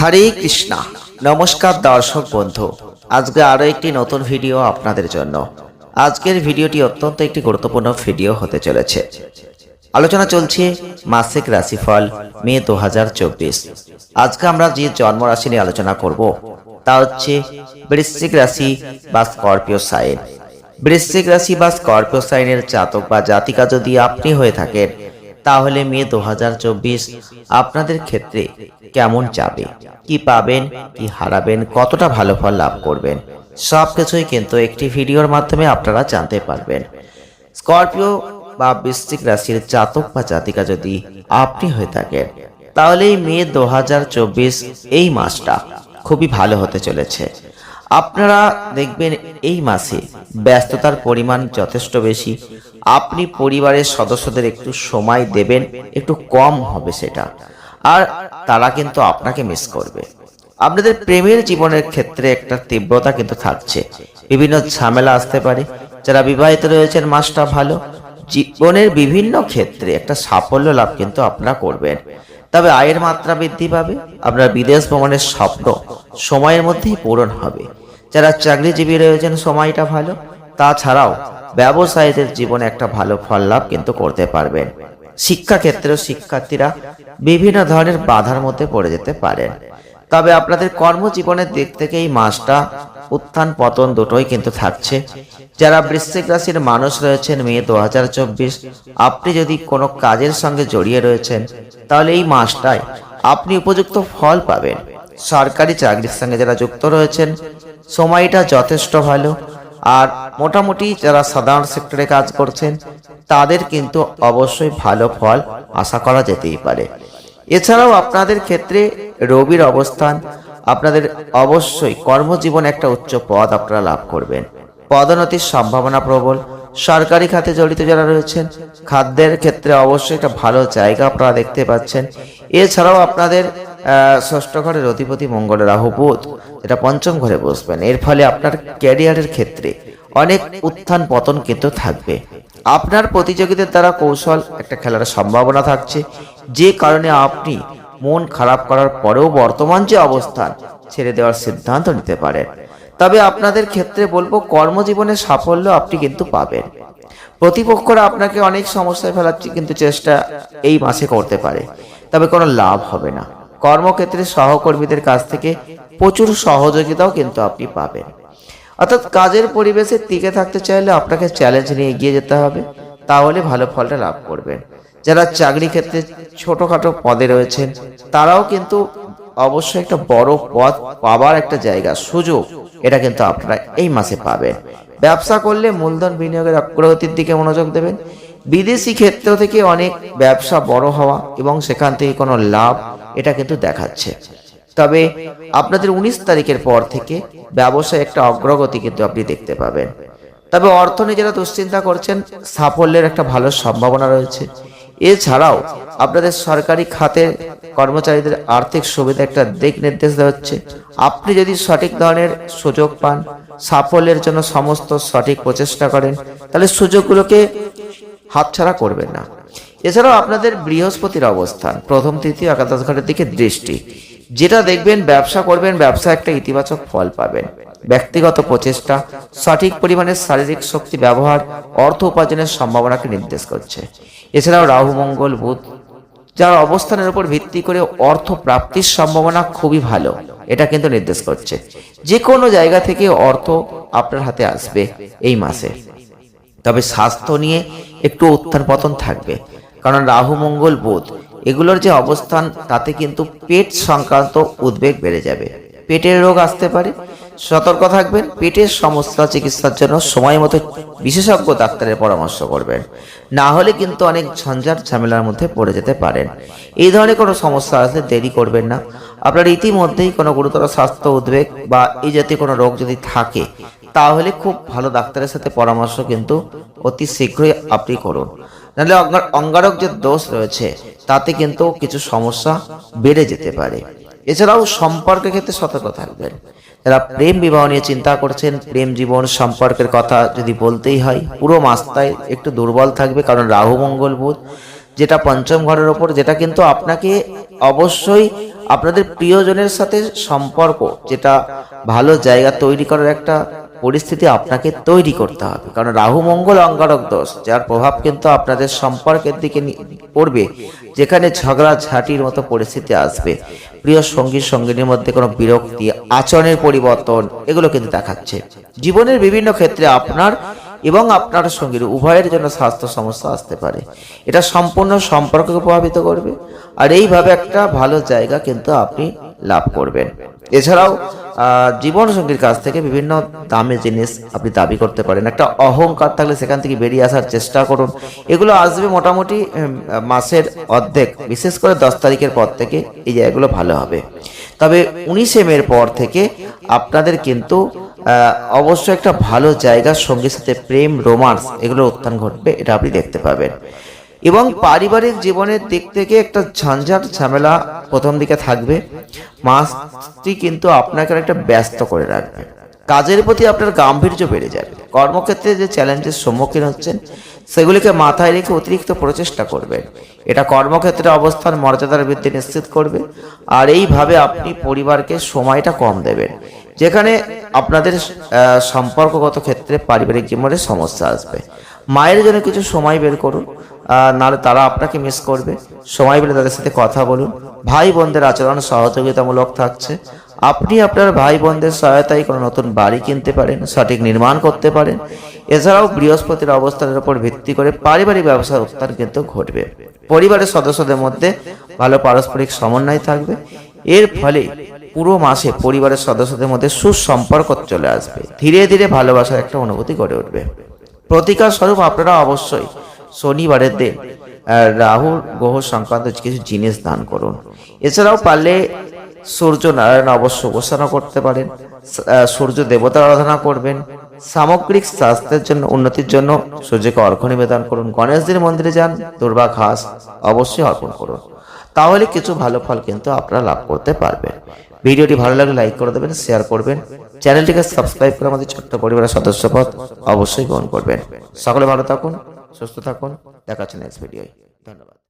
হরে কৃষ্ণা। নমস্কার দর্শক বন্ধু। আজকে আরও একটি নতুন ভিডিও আপনাদের জন্য। আজকের ভিডিওটি অত্যন্ত একটি গুরুত্বপূর্ণ ভিডিও হতে চলেছে। আলোচনা চলছে মাসিক রাশিফল, মে দু হাজার চব্বিশ। আজকে আমরা যে জন্ম রাশি নিয়ে আলোচনা করব, তা হচ্ছে বৃশ্চিক রাশি বা স্করপিও সাইন। বৃশ্চিক রাশি বা স্করপিও সাইনের জাতক বা জাতিকা যদি আপনি হয়ে থাকেন তাহলে মে দু হাজার চব্বিশ আপনাদের ক্ষেত্রে কেমন যাবে? কি পাবেন? কি হারাবেন? কতটা ভালো ফল লাভ করবেন? সব কিছুই কিন্তু একটি ভিডিওর মাধ্যমে আপনারা জানতে পারবেন। স্করপিও বা বৃশ্চিক রাশির জাতক বা জাতিকা যদি আপনি হয়ে থাকেন, তাহলে মে দু হাজার চব্বিশ এই মাসটা খুবই ভালো হতে চলেছে। আপনারা দেখবেন এই মাসে ব্যস্ততার পরিমাণ যথেষ্ট বেশি। আপনি পরিবারের সদস্যদের একটু সময় দেবেন, একটু কম হবে সেটা। আর তারা কিন্তু আপনাকে মিস করবে। আপনাদের প্রেমের জীবনের ক্ষেত্রে একটা তীব্রতা কিন্তু থাকছে। বিভিন্ন ঝামেলা আসতে পারে। যারা বিবাহিত রয়েছেন, মাসটা ভালো। জীবনের বিভিন্ন ক্ষেত্রে একটা সাফল্য লাভ কিন্তু আপনারা করবেন। তবে আয়ের মাত্রা বৃদ্ধি পাবে। আপনার বিদেশ ভ্রমণের স্বপ্ন সময়ের মধ্যেই পূরণ হবে। যারা চাকরিজীবী রয়েছেন, সময়টা ভালো। তাছাড়াও ব্যবসায়ীদের জীবনে একটা ভালো ফল লাভ কিন্তু করতে পারবেন। শিক্ষাক্ষেত্রেও শিক্ষার্থীরা বিভিন্ন ধরনের বাধার মধ্যে পড়ে যেতে পারেন তবে আপনাদের কর্মজীবনের দিক থেকে এই মাসটা উত্থান পতন দুটোই কিন্তু থাকছে। যারা বৃশ্চিক রাশির মানুষ রয়েছেন, মে দু হাজার চব্বিশ, আপনি যদি কোনো কাজের সঙ্গে জড়িয়ে রয়েছেন, তাহলে এই মাসটায় আপনি উপযুক্ত ফল পাবেন। সরকারি চাকরির সঙ্গে যারা যুক্ত রয়েছেন সময়টা যথেষ্ট ভালো। আর মোটামুটি যারা সাধারণ সেক্টরে কাজ করছেন, তাদের কিন্তু অবশ্যই ভালো ফল আশা করা যেতেই পারে। এছাড়াও আপনাদের ক্ষেত্রে রবির অবস্থান, আপনাদের অবশ্যই কর্মজীবন একটা উচ্চ পদ আপনারা লাভ করবেন। পদোন্নতির সম্ভাবনা প্রবল। সরকারি খাতে জড়িত যারা রয়েছেন, খাদ্যের ক্ষেত্রে অবশ্যই একটা ভালো জায়গা আপনারা দেখতে পাচ্ছেন। এছাড়াও আপনাদের ষষ্ঠ ঘরের অধিপতি মঙ্গল রাহু বুধ যেটা পঞ্চম ঘরে বসবেন। এর ফলে আপনার ক্যারিয়ারের ক্ষেত্রে অনেক উত্থান পতন কিন্তু থাকবে। আপনার প্রতিযোগীদের দ্বারা কৌশল, একটা খেলার সম্ভাবনা থাকছে। যে কারণে আপনি মন খারাপ করার পরেও বর্তমান যে অবস্থান, ছেড়ে দেওয়ার সিদ্ধান্ত নিতে পারেন। তবে আপনাদের ক্ষেত্রে বলব কর্মজীবনে সাফল্য আপনি কিন্তু পাবেন। প্রতিপক্ষরা আপনাকে অনেক সমস্যায় ফেলার কিন্তু চেষ্টা এই মাসে করতে পারে। তবে কোনো লাভ হবে না। কর্মক্ষেত্রে সহকর্মীদের কাছ থেকে প্রচুর সহযোগিতাও কিন্তু আপনি পাবেন। অর্থাৎ কাজের পরিবেশে টিকে থাকতে চাইলে আপনাকে চ্যালেঞ্জ নিয়ে এগিয়ে যেতে হবে, তাহলে ভালো ফলটা লাভ করবেন। যারা চাকরি ক্ষেত্রে ছোটখাটো পদে রয়েছেন, তারাও কিন্তু অবশ্যই একটা বড় পদ পাবার একটা জায়গা, সুযোগ, এটা কিন্তু আপনারা এই মাসে পাবেন। ব্যবসা করলে মূলধন বিনিয়োগের অগ্রগতির দিকে মনোযোগ দেবেন। বিদেশি ক্ষেত্র থেকে অনেক ব্যবসা বড় হওয়া এবং সেখান থেকে কোনো লাভ এটা কিন্তু দেখাচ্ছে। তবে আপনাদের উনিশ তারিখের পর থেকে ব্যবসায় একটা অগ্রগতি কিন্তু আপনি দেখতে পাবেন। তবে অর্থ দুশ্চিন্তা করছেন, সাফল্যের একটা ভালো সম্ভাবনা রয়েছে। এছাড়াও আপনাদের সরকারি খাতে কর্মচারীদের আর্থিক সুবিধা একটা দিক নির্দেশ দেওয়া হচ্ছে। আপনি যদি সঠিক ধরনের সুযোগ পান, সাফল্যের জন্য সমস্ত সঠিক প্রচেষ্টা করেন, তাহলে সুযোগগুলোকে হাতছাড়া করবেন না। এছাড়াও আপনাদের বৃহস্পতির অবস্থান, প্রথম, তৃতীয়, একাদশ ঘরের দিকে দৃষ্টি। যেটা দেখবেন ব্যবসা করবেন, ব্যবসা একটা ইতিবাচক ফল পাবেন। ব্যক্তিগত প্রচেষ্টা, সঠিক পরিমাণে শারীরিক শক্তি ব্যবহার, অর্থ উপার্জনের সম্ভাবনাকে নির্দেশ করছে। এছাড়াও রাহু, মঙ্গল, বুধ, যার অবস্থানের উপর ভিত্তি করে অর্থ প্রাপ্তির সম্ভাবনা খুবই ভালো, এটা কিন্তু নির্দেশ করছে। যে কোনো জায়গা থেকে অর্থ আপনার হাতে আসবে এই মাসে। তবে স্বাস্থ্য নিয়ে একটু উত্থান পতন থাকবে। কারণ রাহু, মঙ্গল, বুধ, এগুলোর যে অবস্থান, তাতে কিন্তু পেট সংক্রান্ত উদ্বেগ বেড়ে যাবে। পেটের রোগ আসতে পারে। সতর্ক থাকবেন, পেটের সমস্যা চিকিৎসার জন্য সময় মতো বিশেষজ্ঞ ডাক্তারের পরামর্শ করবেন। না হলে কিন্তু অনেক ঝঞ্ঝাট ঝামেলার মধ্যে পড়ে যেতে পারেন। এই ধরনের কোনো সমস্যা আসলে দেরি করবেন না। আপনার ইতিমধ্যেই কোনো গুরুতর স্বাস্থ্য উদ্বেগ বা এই জাতীয় কোনো রোগ যদি থাকে তাহলে খুব ভালো ডাক্তারের সাথে পরামর্শ কিন্তু অতি শীঘ্রই আপনি করুন। নাহলে অঙ্গা- অঙ্গারক যে দোষ রয়েছে, তাতে কিন্তু কিছু সমস্যা বেড়ে যেতে পারে। এছাড়াও সম্পর্কের ক্ষেত্রে সতর্ক থাকবেন। যারা প্রেম বিবাহ নিয়ে চিন্তা করছেন, প্রেম জীবন সম্পর্কের কথা যদি বলতেই হয়, পুরো মাস্তায় একটু দুর্বল থাকবে কারণ রাহু, মঙ্গল, বুধ, যেটা পঞ্চম ঘরের ওপর, যেটা কিন্তু আপনাকে অবশ্যই আপনাদের প্রিয়জনের সাথে সম্পর্ক, যেটা ভালো জায়গা তৈরি করার একটা পরিস্থিতি আপনাকে তৈরি করতে হবে। কারণ রাহু, মঙ্গল অঙ্গারক দোষ, যার প্রভাব কিন্তু আপনাদের সম্পর্কের দিকে পড়বে, যেখানে ঝগড়া, ঝাঁটির মতো পরিস্থিতি আসবে। প্রিয় সঙ্গী, সঙ্গিনীর মধ্যে কোনো বিরক্তি, আচরণের পরিবর্তন, এগুলো কিন্তু দেখাচ্ছে। জীবনের বিভিন্ন ক্ষেত্রে আপনার এবং আপনার সঙ্গীর উভয়ের জন্য স্বাস্থ্য সমস্যা আসতে পারে। এটা সম্পূর্ণ সম্পর্ককে প্রভাবিত করবে। আর এইভাবে একটা ভালো জায়গা কিন্তু আপনি লাভ করবেন। এছাড়াও জীবন সঙ্গীর কাছ থেকে বিভিন্ন দামি জিনিস আপনি দাবি করতে পারেন। একটা অহংকার থাকলে সেখান থেকে বেরিয়ে আসার চেষ্টা করুন। এগুলো আসবে মোটামুটি মাসের অর্ধেক, বিশেষ করে দশ তারিখের পর থেকে এই জায়গাগুলো ভালো হবে। তবে উনিশে মের পর থেকে আপনাদের কিন্তু অবশ্যই একটা ভালো জায়গার সঙ্গীর সাথে প্রেম, রোমান্স এগুলোর উত্থান ঘটবে, এটা আপনি দেখতে পাবেন। এবং পারিবারিক জীবনের দিক থেকে একটা ঝঞ্ঝাট ঝামেলা প্রথম দিকে থাকবে। মাসটি কিন্তু আপনাকে একটা ব্যস্ত করে রাখবে। কাজের প্রতি আপনার গাম্ভীর্য বেড়ে যাবে। কর্মক্ষেত্রে যে চ্যালেঞ্জের সম্মুখীন হচ্ছেন, সেগুলিকে মাথায় রেখে অতিরিক্ত প্রচেষ্টা করবেন। এটা কর্মক্ষেত্রে অবস্থান, মর্যাদার বৃদ্ধি নিশ্চিত করবে। আর এইভাবে আপনি পরিবারকে সময়টা কম দেবেন। যেখানে আপনাদের সম্পর্কগত ক্ষেত্রে পারিবারিক জীবনে সমস্যা আসবে। মায়ের জন্য কিছু সময় বের করুন নাহলে তারা আপনাকে মিস করবে। সময় পেলে তাদের সাথে কথা বলুন। ভাই বোনদের আচরণ সহযোগিতামূলক থাকছে। আপনি আপনার ভাই বোনদের সহায়তায় কোনো নতুন বাড়ি কিনতে পারেন, সঠিক নির্মাণ করতে পারেন। এছাড়াও বৃহস্পতির অবস্থানের উপর ভিত্তি করে পারিবারিক ব্যবসার উত্থান কিন্তু ঘটবে। পরিবারের সদস্যদের মধ্যে ভালো পারস্পরিক সমন্বয় থাকবে। এর ফলে পুরো মাসে পরিবারের সদস্যদের মধ্যে সুসম্পর্ক চলে আসবে। ধীরে ধীরে ভালোবাসার একটা অনুভূতি গড়ে উঠবে। প্রতিকার স্বরূপ আপনারা অবশ্যই শনিবারের দিন রাহুর গ্রহ সংক্রান্ত কিছু জিনিস দান করুন। এছাড়াও পারলে সূর্য নারায়ণ অবশ্য উপাসনা করতে পারেন সূর্য দেবতা আরাধনা করবেন, সামগ্রিক স্বাস্থ্যের জন্য, উন্নতির জন্য সূর্যকে অর্ঘ্য নিবেদন করুন। গণেশদের মন্দিরে যান, দুর্বা ঘাস অবশ্যই অর্পণ করুন। তাহলে কিছু ভালো ফল কিন্তু আপনারা লাভ করতে পারবেন। ভিডিওটি ভালো লাগলে লাইক করে দেবেন শেয়ার করবেন। চ্যানেলটিকে সাবস্ক্রাইব করে আমাদের ছোট্ট পরিবারের সদস্যপদ অবশ্যই গ্রহণ করবেন। সকলে ভালো থাকুন, সুস্থ থাকুন। দেখা হচ্ছে নেক্সট ভিডিওয় ধন্যবাদ।